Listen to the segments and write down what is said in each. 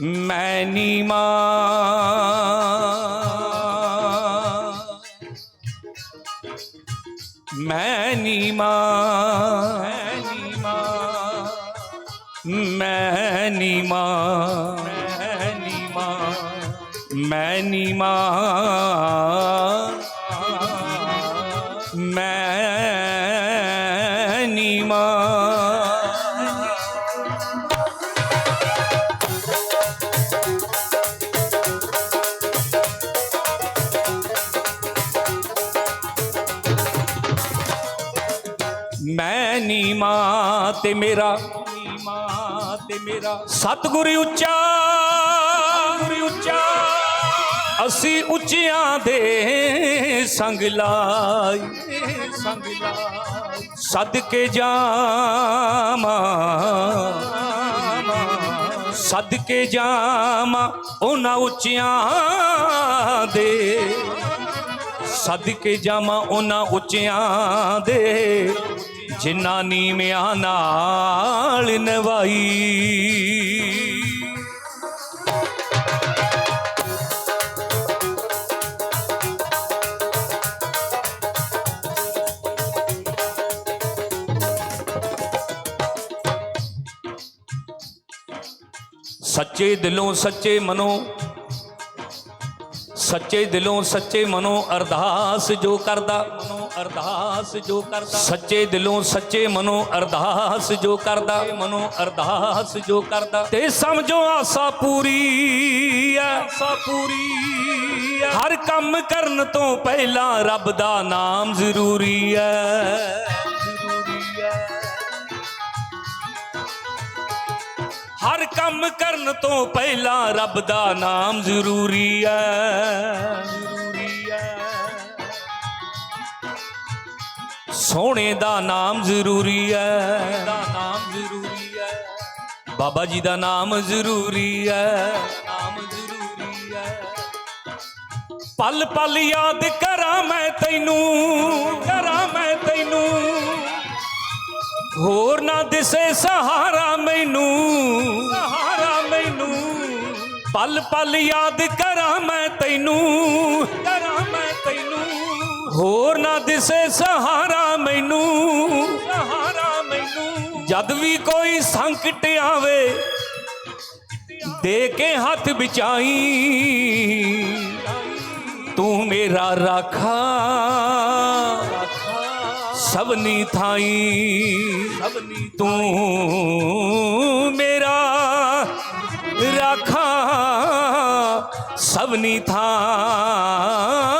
ਮੈਨੀ ਮਾਂ ਮੈਨੀ ਮਾਂ ਮੈਨੀ ਮਾਂ ਮੈਨੀ ਮਾਂ ਮੈਨੀ ਮਾਂ ਮੈਨੀ ਮਾਂ ਮੈਂ ਨੀਮਾ ਤੇ ਮੇਰਾ। ਨੀਮਾ ਤੇ ਮੇਰਾ ਸਤਿਗੁਰ ਉੱਚਾ ਗੁਰ ਉੱਚਾ। ਅਸੀਂ ਉੱਚਿਆਂ ਦੇ ਸੰਗ ਲਾਈ। ਸੰਗ ਲਾਈ ਸਦਕੇ ਜਾਮਾ ਸਦਕੇ ਜਾਮਾ ਉਹਨਾਂ ਉੱਚਿਆਂ ਦੇ। ਸਦਕੇ ਜਾਵਾਂ ਉਹਨਾਂ ਉੱਚਿਆਂ ਦੇ। ਜਿਨ੍ਹਾਂ ਨੀਵਿਆਂ ਨਾਲ ਨਵਾਈ। ਸੱਚੇ ਦਿਲੋਂ ਸੱਚੇ ਮਨੋਂ, ਸੱਚੇ ਦਿਲੋਂ ਸੱਚੇ ਮਨੋਂ ਅਰਦਾਸ ਜੋ ਕਰਦਾ। ਅਰਦਾਸ ਜੋ ਕਰਦਾ। ਸੱਚੇ ਦਿਲੋਂ ਸੱਚੇ ਮਨੋਂ ਅਰਦਾਸ ਜੋ ਕਰਦਾ। ਮਨੋਂ ਅਰਦਾਸ ਜੋ ਕਰਦਾ। ਤੇ ਸਮਝੋ ਆਸਾ ਪੂਰੀ ਐ। ਆਸਾ ਪੂਰੀ ਐ। ਹਰ ਕੰਮ ਕਰਨ ਤੋਂ ਪਹਿਲਾਂ ਰੱਬ ਦਾ ਨਾਮ ਜ਼ਰੂਰੀ ਐ। ਹਰ ਕੰਮ ਕਰਨ ਤੋਂ ਪਹਿਲਾਂ ਰੱਬ ਦਾ ਨਾਮ ਜ਼ਰੂਰੀ ਹੈ ਸੋਹਣੇ ਦਾ ਨਾਮ ਜ਼ਰੂਰੀ ਹੈ। ਦਾ ਨਾਮ ਜ਼ਰੂਰੀ ਹੈ। ਬਾਬਾ ਜੀ ਦਾ ਨਾਮ ਜ਼ਰੂਰੀ ਹੈ। ਨਾਮ ਜ਼ਰੂਰੀ ਹੈ। ਪਲ ਪਲ ਯਾਦ ਕਰਾਂ ਮੈਂ ਤੈਨੂੰ ਕਰਾਂ ਮੈਂ ਤੈਨੂੰ। ਹੋਰ ਨਾ ਦਿਸੇ ਸਹਾਰਾ ਮੈਨੂੰ ਸਹਾਰਾ ਮੈਨੂੰ। ਪਲ ਪਲ ਯਾਦ ਕਰਾਂ ਮੈਂ ਤੈਨੂੰ ਕਰਾਂ ਮੈਂ ਤੈਨੂੰ। ਹੋਰ ਨਾ ਦਿਸੇ ਸਹਾਰਾ ਜਦ ਵੀ ਕੋਈ ਸੰਕਟ ਆਵੇ, ਦੇ ਕੇ ਹੱਥ ਵਿਚਾਈ ਤੂੰ ਮੇਰਾ ਰਾਖਾ ਸਭਨੀ ਥਾਈ। ਸਭਨੀ ਤੂੰ ਮੇਰਾ ਰਾਖਾ ਸਭਨੀ ਥਾਈ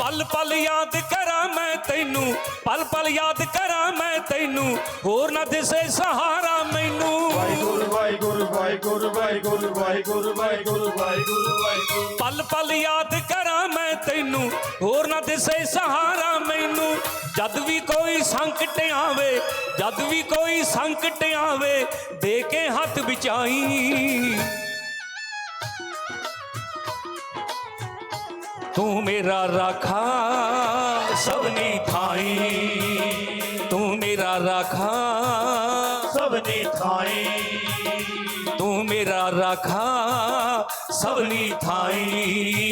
ਪਲ ਪਲ ਯਾਦ ਕਰਾਂ ਮੈਂ ਤੈਨੂੰ ਪਲ ਪਲ ਯਾਦ ਕਰਾਂ ਮੈਂ ਤੈਨੂੰ ਹੋਰ ਨਾ ਦਿਸੇ ਸਹਾਰਾ ਮੈਨੂੰ ਪਲ ਪਲ ਯਾਦ ਕਰਾਂ ਮੈਂ ਤੈਨੂੰ ਹੋਰ ਨਾ ਦਿਸੇ ਸਹਾਰਾ ਜਦ ਵੀ ਕੋਈ ਸੰਕਟ ਆਵੇ, ਜਦ ਵੀ ਕੋਈ ਸੰਕਟ ਆਵੇ, ਦੇ ਕੇ ਹੱਥ ਵਿਚਾਈ ਤੂੰ ਮੇਰਾ ਰਾਖਾ ਸਭਨੀ ਥਾਈ। ਤੂੰ ਮੇਰਾ ਰਾਖਾ ਸਭਨੀ ਥਾਈ। ਤੂੰ ਮੇਰਾ ਰਾਖਾ ਸਭਨੀ ਥਾਈ।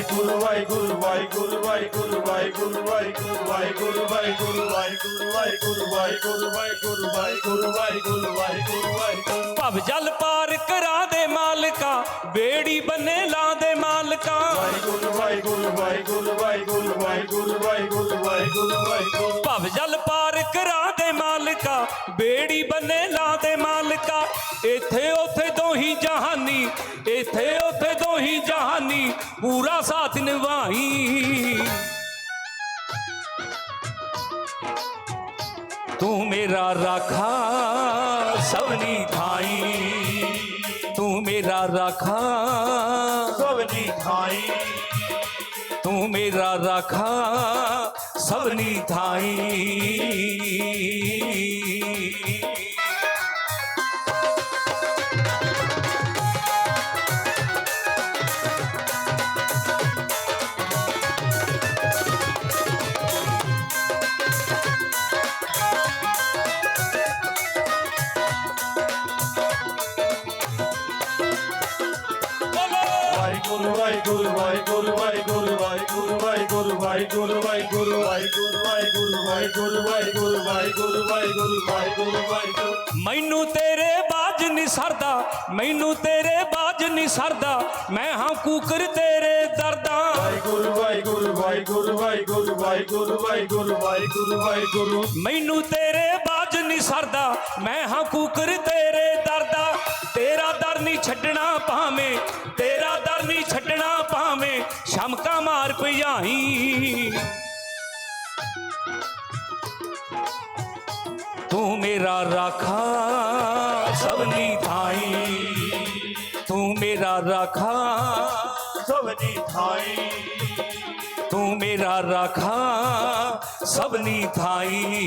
ਵਾਹਿਗੁਰੂ ਵਾਹਿਗੁਰੂ ਵਾਹਿਗੁਰੂ ਵਾਹਿਗੁਰੂ ਵਾਹਿਗੁਰੂ ਵਾਹਿਗੁਰੂ ਵਾਹਿਗੁਰੂ ਵਾਹਿਗੁਰੂ ਵਾਹਿਗੁਰੂ ਵਾਹਿਗੁਰੂ ਵਾਹਿਗੁਰੂ ਵਾਹਿਗੁਰੂ ਵਾਹਿਗੁਰੂ ਵਾਹਿਗੁਰੂ ਵਾਹਿਗੁਰੂ ਵਾਹਿਗੁਰੂ ਭਵ ਜਲ ਪਾਰ ਕਰਾ ਦੇ ਮਾਲਕਾ ਬੇੜੀ ਬੰਨੇ ਲਾ ਦੇ ਮਾਲਕਾ ਵਾਹਿਗੁਰੂ ਵਾਹਿਗੁਰੂ ਵਾਹਿਗੁਰੂ ਵਾਹਿਗੁਰੂ ਵਾਹਿਗੁਰੂ ਵਾਹਿਗੁਰੂ ਵਾਹਿਗੁਰੂ ਵਾਹਿਗੁਰੂ ਭਵ ਜਲ ਪਾਰ ਕਰਾ ਦੇ ਮਾਲਕਾ ਬੇੜੀ ਬੰਨੇ ਲਾ ਦੇ ਮਾਲਕਾ ਇੱਥੇ ਉਥੇ ਦੋਹੀ ਜਹਾਨੀ ਇੱਥੇ ਉਥੇ ਦੋਹੀ ਜਹਾਨੀ ਪੂਰਾ ਸਾਥ ਨਿਭਾਈ। ਤੂੰ ਮੇਰਾ ਰਾਖਾ ਸਭਨੀ ਥਾਈ। ਤੂੰ ਮੇਰਾ ਰਾਖਾ ਸਭਨੀ ਥਾਈ। ਤੂੰ ਮੇਰਾ ਰਾਖਾ ਸਭਨੀ ਥਾਈ। ਵਾਹਿਗੁਰੂ ਵਾਹਿਗੁਰੂ ਵਾਹਿਗੁਰੂ ਵਾਹਿਗੁਰੂ ਵਾਹਿਗੁਰੂ ਵਾਹਿਗੁਰੂ ਵਾਹਿਗੁਰੂ ਵਾਹਿਗੁਰੂ ਵਾਹਿਗੁਰੂ ਵਾਹਿਗੁਰੂ ਵਾਹਿਗੁਰੂ ਵਾਹਿਗੁਰੂ ਵਾਹਿਗੁਰੂ ਵਾਹਿਗੁਰੂ ਮੈਨੂੰ ਤੇਰੇ ਬਾਜ ਨਹੀਂ ਸਰਦਾ, ਮੈਨੂੰ ਤੇਰੇ ਬਾਜ ਨਹੀਂ ਸਰਦਾ, ਮੈਂ ਹਾਂ ਕੂਕਰ ਤੇਰੇ ਦਰਦਾਂ। ਵਾਹਿਗੁਰੂ ਵਾਹਿਗੁਰੂ ਵਾਹਿਗੁਰੂ ਵਾਹਿਗੁਰੂ ਵਾਹਿਗੁਰੂ ਵਾਹਿਗੁਰੂ ਵਾਹਿਗੁਰੂ ਵਾਹਿਗੁਰੂ ਮੈਨੂੰ ਤੇਰੇ ਬਾਜ ਨਹੀਂ ਸਰਦਾ, ਮੈਂ ਹਾਂ ਕੂਕਰ ਤੇਰੇ ਮਾਰ ਤੂੰ ਮੇਰਾ ਰਾਖਾ ਸਭਨੀ ਥਾਈ। ਤੂੰ ਮੇਰਾ ਰਾਖਾ ਸਭਨੀ ਥਾਈ। ਤੂੰ ਮੇਰਾ ਰਾਖਾ ਸਭਨੀ ਥਾਈ।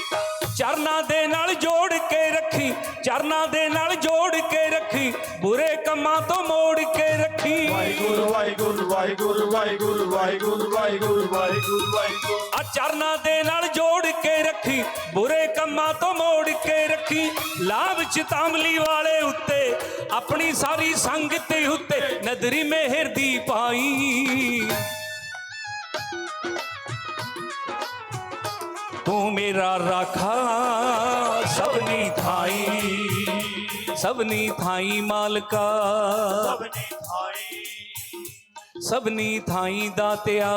ਚਰਨਾਂ ਦੇ ਨਾਲ ਜੋੜ ਕੇ ਰੱਖੀ ਚਰਨਾਂ ਦੇ ਨਾਲ ਜੋੜ ਕੇ ਰੱਖੀ ਬੁਰੇ ਕੰਮਾਂ ਤੋਂ ਮੋੜ ਕੇ ਰੱਖੀ। ਵਾਹਿਗੁਰੂ ਵਾਹਿਗੁਰੂ ਵਾਹਿਗੁਰੂ ਵਾਹਿਗੁਰੂ ਵਾਹਿਗੁਰੂ ਵਾਹਿਗੁਰੂ ਵਾਹਿਗੁਰੂ ਵਾਹਿਗੁਰੂ। ਆ ਚਰਨਾਂ ਦੇ ਨਾਲ ਜੋੜ ਕੇ ਰੱਖੀ ਬੁਰੇ ਕੰਮਾਂ ਤੋਂ ਮੋੜ ਕੇ ਰੱਖੀ। ਲਾਭ ਚਤਾਮਲੀ ਵਾਲੇ ਉੱਤੇ ਆਪਣੀ ਸਾਰੀ ਸੰਗਤ ਉੱਤੇ ਨਦਰੀ ਮਿਹਰ ਦੀ ਪਾਈ। ਤੂੰ ਮੇਰਾ ਰਾਖਾ, ਸਭਨੀ ਥਾਈ ਸਭਨੀ ਥਾਈ ਮਾਲਕਾ, ਸਭਨੀ ਥਾਈ ਸਭਨੀ ਥਾਈ ਦਾਤਿਆ,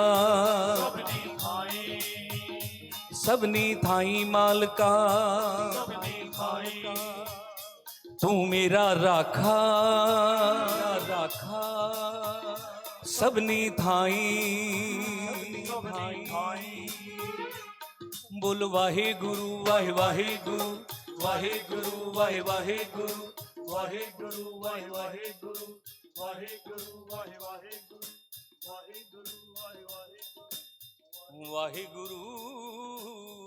ਸਭਨੀ ਥਾਈ ਸਭਨੀ ਥਾਈ ਮਾਲਕਾ ਸਭਨੀ ਥਾਈ ਤੂੰ ਮੇਰਾ ਰਾਖਾ ਰਾਖਾ, ਸਭਨੀ ਥਾਈ ਸਭਨੀ ਥਾਈ। ਬੋਲ ਵਾਹਿਗੁਰੂ, ਵਾਹਿ ਵਾਹਿਗੁਰੂ ਵਾਹਿਗੁਰੂ, ਵਾਹਿ ਵਾਹਿਗੁਰੂ ਵਾਹਿਗੁਰੂ, ਵਾਹਿ ਵਾਹਿਗੁਰੂ ਵਾਹਿਗੁਰੂ, ਵਾਹਿ ਵਾਹਿਗੁਰੂ ਵਾਹਿਗੁਰੂ, ਵਾਹਿ ਵਾਹਿਗੁਰੂ ਵਾਹਿਗੁਰੂ